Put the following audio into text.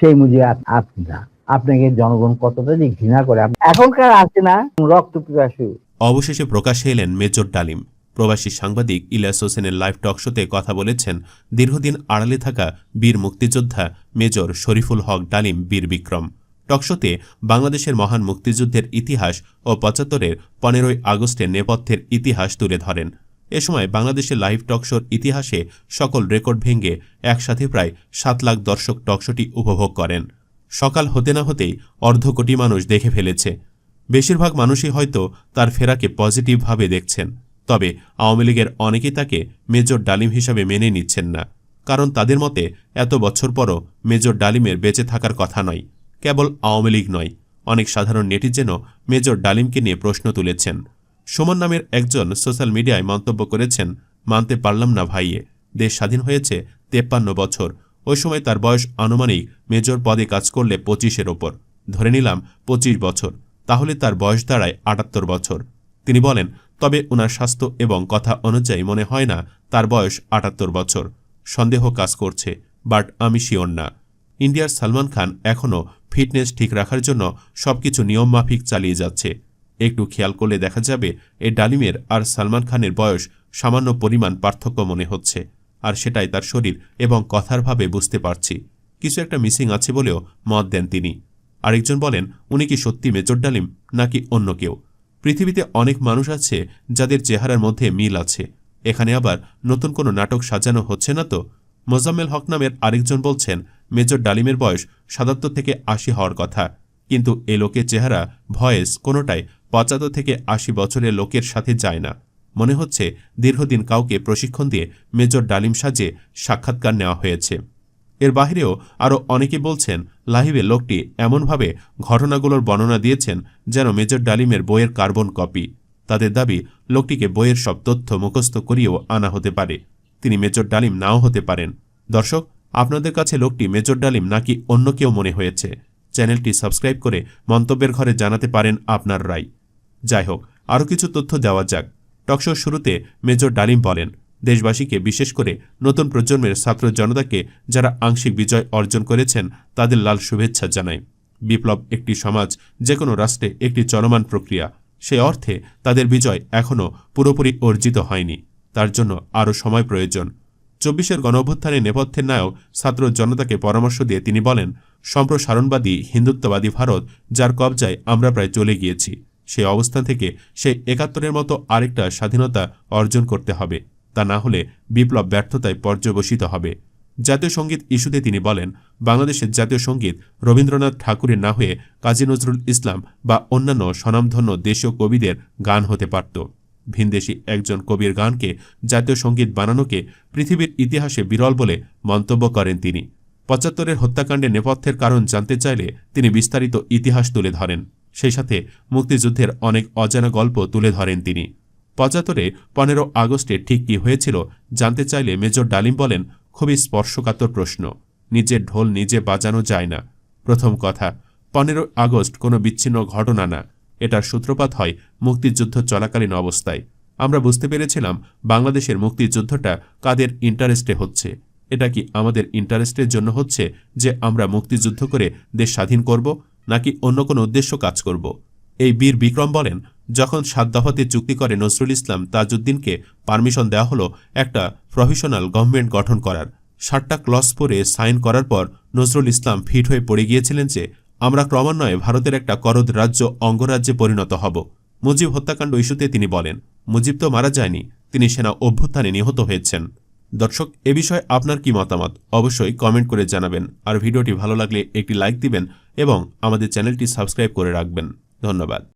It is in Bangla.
সেই মুজিব আপনি না। আপনাকে জনগণ কতটা যে ঘৃণা করে এখনকার আছে না, রক্ত পিপাসু। অবশেষে প্রকাশ্যে এলেন মেজর ডালিম। প্রবাসী সাংবাদিক ইলিয়াস হোসেনের লাইভ টক শোতে কথা বলেছেন দীর্ঘদিন আড়ালে থাকা বীর মুক্তিযোদ্ধা মেজর শরীফুল হক ডালিম বীর বিক্রম। টকশোতে বাংলাদেশের মহান মুক্তিযুদ্ধের ইতিহাস ও পঁচাত্তরের পনেরোই আগস্টের নেপথ্যের ইতিহাস তুলে ধরেন। এ সময় বাংলাদেশের লাইভ টকশোর ইতিহাসে সকল রেকর্ড ভেঙে একসাথে প্রায় সাত লাখ দর্শক টকশোটি উপভোগ করেন। সকাল হতে না হতেই অর্ধ কোটি মানুষ দেখে ফেলেছে। বেশিরভাগ মানুষই হয়তো তার ফেরাকে পজিটিভভাবে দেখছেন, তবে আওয়ামী লীগের অনেকেই তাকে মেজর ডালিম হিসাবে মেনে নিচ্ছেন না, কারণ তাদের মতে এত বছর পরও মেজর ডালিমের বেঁচে থাকার কথা নয়, কেবল আওয়ামী লীগ নয়, অনেক সাধারণ নেটিজেনও মেজর ডালিমকে নিয়ে প্রশ্ন তুলেছেন। সুমন নামের একজন সোশ্যাল মিডিয়ায় মন্তব্য করেছেন, মানতে পারলাম না ভাইয়ে, দেশ স্বাধীন হয়েছে তেপ্পান্ন বছর। ওই সময় তার বয়স আনুমানিক মেজর পদে কাজ করলে পঁচিশের ওপর। ধরে নিলাম পঁচিশ বছর। তাহলে তার বয়স দাঁড়ায় আটাত্তর বছর। তিনি বলেন, তবে ওনার স্বাস্থ্য এবং কথা অনুযায়ী মনে হয় না তার বয়স আটাত্তর বছর। সন্দেহ কাজ করছে, বাট আমি শিওর না। ইন্ডিয়ার সালমান খান এখনও ফিটনেস ঠিক রাখার জন্য সবকিছু নিয়মমাফিক চালিয়ে যাচ্ছে। একটু খেয়াল করলে দেখা যাবে এ ডালিমের আর সালমান খানের বয়স সামান্য পরিমাণ পার্থক্য মনে হচ্ছে। আর সেটাই তার শরীর এবং কথার ভাবে বুঝতে পারছি। কিছু একটা মিসিং আছে বলেও মত দেন তিনি। আরেকজন বলেন, উনি কি সত্যি মেজর ডালিম নাকি অন্য কেউ? পৃথিবীতে অনেক মানুষ আছে যাদের চেহারার মধ্যে মিল আছে। এখানে আবার নতুন কোনো নাটক সাজানো হচ্ছে না তো? মোজাম্মেল হক নামের আরেকজন বলছেন, মেজর ডালিমের বয়স সাতাত্তর থেকে আশি হওয়ার কথা। কিন্তু এ লোকের চেহারা ভয়েস কোনোটাই পঁচাত্তর থেকে আশি বছরের লোকের সাথে যায় না। মনে হচ্ছে দীর্ঘদিন কাউকে প্রশিক্ষণ দিয়ে মেজর ডালিম সাজে সাক্ষাৎকার নেওয়া হয়েছে। এর বাহিরেও আরও অনেকে বলছেন, লাহিবে লোকটি এমনভাবে ঘটনাগুলোর বর্ণনা দিয়েছেন যেন মেজর ডালিমের বইয়ের কার্বন কপি। তাদের দাবি, লোকটিকে বইয়ের সব তথ্য মুখস্থ করিয়েও আনা হতে পারে। তিনি মেজর ডালিম নাও হতে পারেন। দর্শক, আপনাদের কাছে লোকটি মেজর ডালিম নাকি অন্য কেউ মনে হয়েছে? চ্যানেলটি সাবস্ক্রাইব করে মন্তব্যের ঘরে জানাতে পারেন আপনার রায়। যাই হোক, আরও কিছু তথ্য দেওয়া যাক। টকশোর শুরুতে মেজর ডালিম বলেন, দেশবাসীকে বিশেষ করে নতুন প্রজন্মের ছাত্র জনতাকে যারা আংশিক বিজয় অর্জন করেছেন, তাদের লাল শুভেচ্ছা জানাই। বিপ্লব একটি সমাজ যে কোনো রাষ্ট্রে একটি চলমান প্রক্রিয়া। সে অর্থে তাদের বিজয় এখনও পুরোপুরি অর্জিত হয়নি। তার জন্য আরও সময় প্রয়োজন। চব্বিশের গণঅভ্যুত্থানের নেপথ্যের নায়ক ছাত্র জনতাকে পরামর্শ দিয়ে তিনি বলেন, সম্প্রসারণবাদী হিন্দুত্ববাদী ভারত, যার কবজায় আমরা প্রায় চলে গিয়েছি। সেই অবস্থান থেকে সেই একাত্তরের মতো আরেকটা স্বাধীনতা অর্জন করতে হবে। তা না হলে বিপ্লব ব্যর্থতায় পর্যবসিত হবে। জাতীয় সংগীত ইস্যুতে তিনি বলেন, বাংলাদেশের জাতীয় সংগীত রবীন্দ্রনাথ ঠাকুরের না হয়ে কাজী নজরুল ইসলাম বা অন্যান্য স্বনামধন্য দেশীয় কবিদের গান হতে পারত। ভিনদেশী একজন কবির গানকে জাতীয় সংগীত বানানোকে পৃথিবীর ইতিহাসে বিরল বলে মন্তব্য করেন তিনি। পঁচাত্তরের হত্যাকাণ্ডে নেপথ্যের কারণ জানতে চাইলে তিনি বিস্তারিত ইতিহাস তুলে ধরেন। সেই সাথে মুক্তিযুদ্ধের অনেক অজানা গল্প তুলে ধরেন তিনি। পঁচাত্তরে পনেরো আগস্টে ঠিক কী হয়েছিল জানতে চাইলে মেজর ডালিম বলেন, খুবই স্পর্শকাতর প্রশ্ন। নিজের ঢোল নিজে বাজানো যায় না। প্রথম কথা, পনেরো আগস্ট কোনো বিচ্ছিন্ন ঘটনা না। এটার সূত্রপাত হয় মুক্তিযুদ্ধ চলাকালীন অবস্থায়। আমরা বুঝতে পেরেছিলাম বাংলাদেশের মুক্তিযুদ্ধটা কাদের ইন্টারেস্টে হচ্ছে। এটা কি আমাদের ইন্টারেস্টের জন্য হচ্ছে যে আমরা মুক্তিযুদ্ধ করে দেশ স্বাধীন করব? নাকি অন্য কোনো উদ্দেশ্য কাজ করব? এই বীর বিক্রম বলেন, যখন সাত দফাতে চুক্তি করে নজরুল ইসলাম তাজউদ্দিনকে পারমিশন দেওয়া হলো, একটা প্রফেশনাল গভর্নমেন্ট গঠন করার। ষাটটা ক্লস পরে সাইন করার পর নজরুল ইসলাম ফিট হয়ে পড়ে গিয়েছিলেন যে, আমরা ক্রমান্বয়ে ভারতের একটা করদ রাজ্য অঙ্গরাজ্যে পরিণত হব। মুজিব হত্যাকাণ্ড ইস্যুতে তিনি বলেন, মুজিব তো মারা যায়নি, তিনি সেনা অভ্যুত্থানে নিহত হয়েছেন। দর্শক, এ বিষয়ে আপনার কি মতামত? অবশ্যই কমেন্ট করে জানাবেন। আর ভিডিওটি ভালো লাগলে একটি লাইক দিবেন এবং আমাদের চ্যানেলটি সাবস্ক্রাইব করে রাখবেন। ধন্যবাদ।